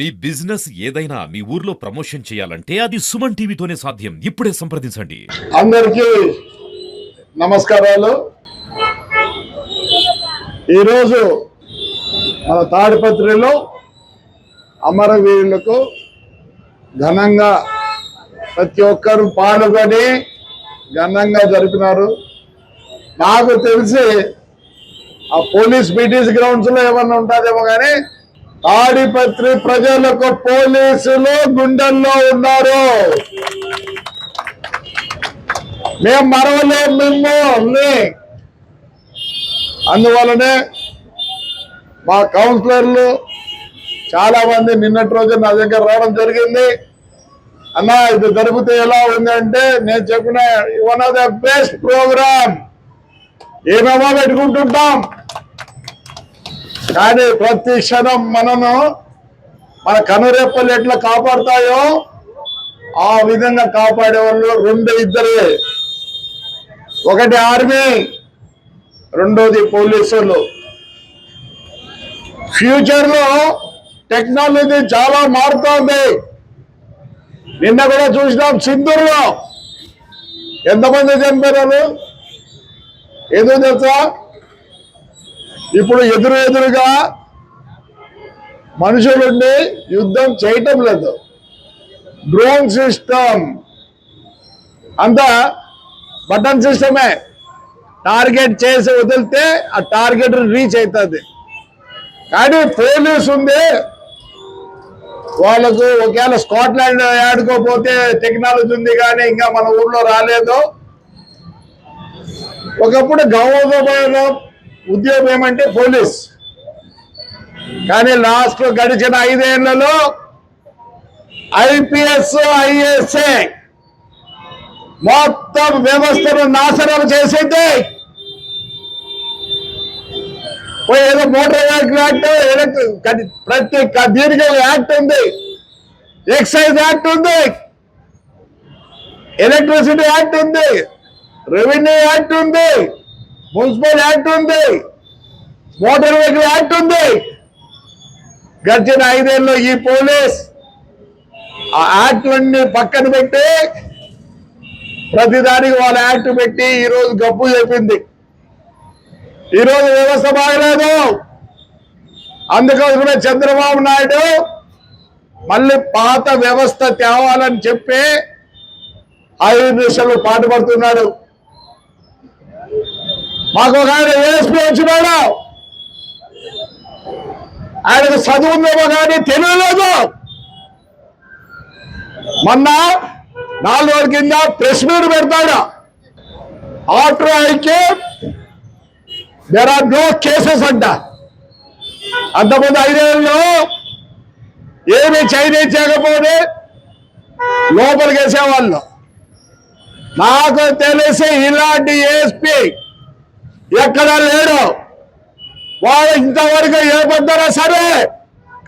మీ business ఏదైనా మీ ఊర్లో promotion చేయాలంటే అది సుమన్ టీవీతోనే సాధ్యం. ఇప్పుడే సంప్రదించండి. అందరికీ నమస్కారాలు. ఈరోజు మన తాడిపత్రిలో అమరవీరులకు ఘనంగా ప్రతి ఒక్కరు పాల్గొని ఘనంగా జరిపినారు. నాకు తెలిసి ఆ పోలీస్ బీటీస్ గ్రౌండ్స్లో ఏమన్నా ఉంటుందేమో కానీ తాడిపత్రి ప్రజలకు పోలీసులు గుండెల్లో ఉన్నారు. మేము మరవలేం మిమ్మల్ని అందువలనే మా కౌన్సిలర్లు చాలా మంది నిన్నటి రోజు నా దగ్గర రావడం జరిగింది. అన్న ఇది జరిపితే ఎలా ఉంది అంటే నేను చెప్పిన one of the best program ఏమేమో పెట్టుకుంటుంటాం. కానీ ప్రతి క్షణం మనను మన కనురెప్పలు ఎట్లా కాపాడుతాయో ఆ విధంగా కాపాడే వాళ్ళు రెండు ఇద్దరే. ఒకటి ఆర్మీ రెండోది పోలీసులు. ఫ్యూచర్లో టెక్నాలజీ చాలా మారుతోంది. నిన్న కూడా చూసినాం సింధూరులో. ఎంతమంది చనిపోయారు ఏదో తెలుసా? ఇప్పుడు ఎదురు ఎదురుగా మనుషులుండి యుద్ధం చేయటం లేదు. డ్రోన్ సిస్టమ్ అంతా బటన్ సిస్టమే. టార్గెట్ చేసి వదిలితే ఆ టార్గెట్ రీచ్ అవుతుంది కానీ పోలీస్ ఉంది వాళ్ళకు ఒకవేళ స్కాట్లాండ్ ఆడుకోపోతే టెక్నాలజీ ఉంది కానీ ఇంకా మన ఊర్లో రాలేదు. ఒకప్పుడు గౌరవ ఉద్యోగం ఏమంటే పోలీస్. కానీ లాస్ట్ గడిచిన ఐదేళ్ళలో ఐపీఎస్ ఐఏఎస్ఏ మొత్తం వ్యవస్థను నాశనం చేసింది. ఏదో మోటార్ వెహికల్ యాక్ట్ ప్రతి క- దీనికి యాక్ట్ ఉంది. ఎక్సైజ్ యాక్ట్ ఉంది. ఎలక్ట్రిసిటీ యాక్ట్ ఉంది. రెవెన్యూ యాక్ట్ ఉంది. మున్సిపల్ యాక్ట్ ఉంది. మోటార్ వెహికల్ యాక్ట్ ఉంది. గడిచిన ఐదేళ్ళు ఈ పోలీస్ ఆ యాక్ట్లన్నీ పక్కన పెట్టి ప్రతిదానికి వాళ్ళ యాక్ట్ పెట్టి ఈ రోజు గప్పు చెప్పింది. ఈ రోజు వ్యవస్థ బాగలేదు. అందుకోసమే చంద్రబాబు నాయుడు మళ్ళీ పాత వ్యవస్థ తేవాలని చెప్పి ఐదు నిమిషాలు పాటుపడుతున్నాడు మాకు ఒక ఆయన ఏఎస్పీ వచ్చినాడు ఆయనకు చదువు ఉందేమో కానీ తెలియలేదు. మొన్న నాలుగు రోజుల కింద ప్రెస్ మీట్ పెడతాడు. ఆఫ్టర్ ఐకే దేర్ ఆర్ నో కేసెస్ అంట. అంతకుముందు ఐదేళ్ళలో ఏమి చైనీ చేయకపోతే లోపలికి వేసేవాళ్ళు. నాకు తెలిసి ఇలాంటి ఏఎస్పీ ఎక్కడ లేడు. వాడు ఇంతవరకు ఏ పొద్దునా సరే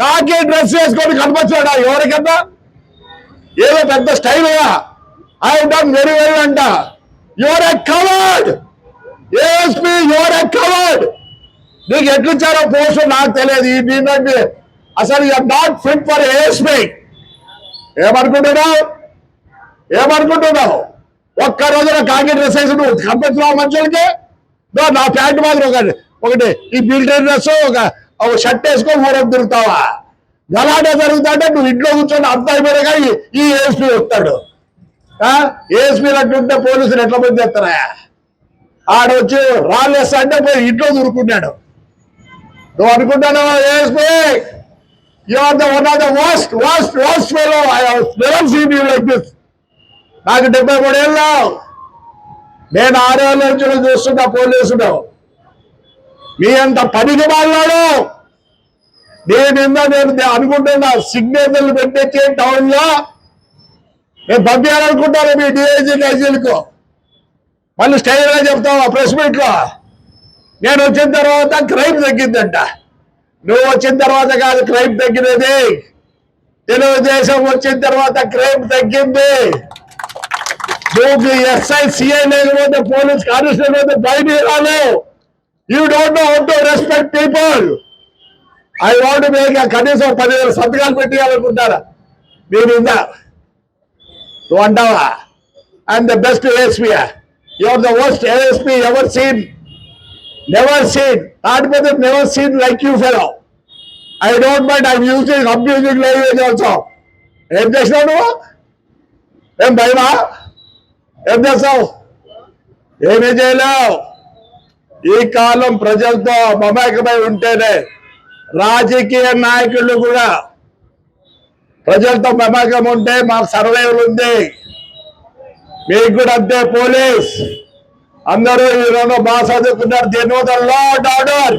కాకి డ్రెస్ వేసుకొని కనిపించాడా ఎవరికన్నా? ఏదో పెద్ద style? I done very very అంట. You're a coward ASP you're a coward నీకు ఎట్లిచ్చారో పోస్ట్ నాకు తెలియదు. ఈ దీన్ని అసలు you're not fit for ASP ఏమనుకుంటున్నావు? ఏమనుకుంటున్నావు? ఒక్క రోజున కాకి డ్రెస్ వేసి నువ్వు కనిపించరావు మనుషులకి. నా ప్యాంట్ మాత్రం ఒకటి ఒకటి ఈ మిలిటరీ డ్రెస్ ఒక ఒక షర్ట్ వేసుకొని ఊరకు తిరుగుతావా? గలాటే జరుగుతుంటే నువ్వు ఇంట్లో కూర్చొని అంత అయిపోయినా ఈ- ఈ ఏఎస్పీ వస్తాడు. ఏఎస్పీ అట్టుంటే పోలీసులు ఎట్లా మంది చేస్తారా? ఆడ వచ్చి రాళ్ళేస్తా అంటే పోయి ఇంట్లో దూరుకున్నాడు. నువ్వు అనుకుంటున్నావా ASP? You are the one of the worst worst worst fellow I never seen you like this నాకు డెబ్బై మూడేళ్ళు. నేను ఆరేళ్ళ నుంచి చూస్తున్నా పోలీసుడు మీ అంత పనికి వాళ్ళాడు నేను నిన్న నేను అనుకుంటున్నా సిగ్నేచర్లు పెట్టించి టౌన్లో. నేను పంపించాలనుకుంటాను మీ డిఐజీ డైజీలకు మళ్ళీ స్టైల్గా చెప్తావు ప్రెస్ మీట్లో నేను వచ్చిన తర్వాత క్రైమ్ తగ్గిందంట. నువ్వు వచ్చిన తర్వాత కాదు క్రైమ్ తగ్గినది. తెలుగుదేశం వచ్చిన తర్వాత క్రైమ్ తగ్గింది. నువ్వు ఎస్ఐ సిఐ లేకపోతే పోలీస్ కానిస్టేబుల్ అయితే బయట రాలేవు you don't know how to respect people I want make కనీసం పదివేల సంతకాలు పెట్టేయాలనుకుంటారా? మీ మీద నువ్వు అంటావా? I'm the best ASP your the worst ASP ever seen never seen not మీద never seen like you fellow I don't mind I'm using abusing language also ఏం చేసినావు నువ్వు? ఏం భయమా? ఏం చేస్తావు? ఏమీ చేయలేవు. ఈ కాలం ప్రజలతో మమేకమై ఉంటేనే రాజకీయ నాయకులు కూడా ప్రజలతో మమేకం ఉంటే మాకు సర్వైవల్ ఉంది. మీకు కూడా అంతే పోలీస్. అందరూ ఈరోజు బాగా చదువుకున్నారు. దీని లా ఆర్డర్